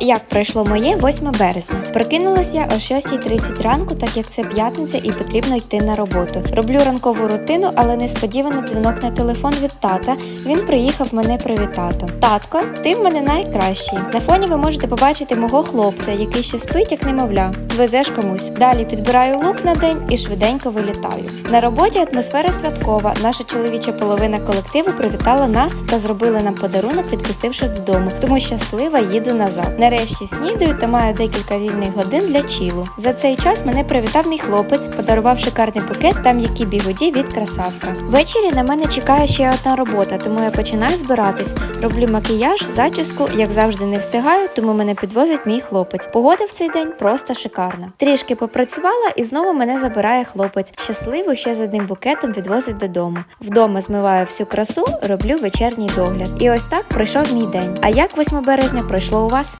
Як пройшло моє 8 березня? Прокинулася я о 6.30 ранку, так як це п'ятниця і потрібно йти на роботу. Роблю ранкову рутину, але несподівано дзвінок на телефон від тата. Він приїхав мене привітати. Татко, ти в мене найкращий. На фоні ви можете побачити мого хлопця, який ще спить, як немовля. Везеш комусь. Далі підбираю лук на день і швиденько вилітаю. На роботі атмосфера святкова. Наша чоловіча половина колективу привітала нас та зробили нам подарунок, відпустивши додому. Тому щаслива їду назад. Нарешті снідаю та маю декілька вільних годин для чілу. За цей час мене привітав мій хлопець, подарував шикарний букет та м'які бігуді від красавка. Ввечері на мене чекає ще одна робота, тому я починаю збиратись. Роблю макіяж, зачіску, як завжди не встигаю, тому мене підвозить мій хлопець. Погода в цей день просто шикарна. Трішки попрацювала і знову мене забирає хлопець. Щасливо ще з одним букетом відвозить додому. Вдома змиваю всю красу, роблю вечірній догляд. І ось так пройшов мій день. А як 8 березня пройшло у вас?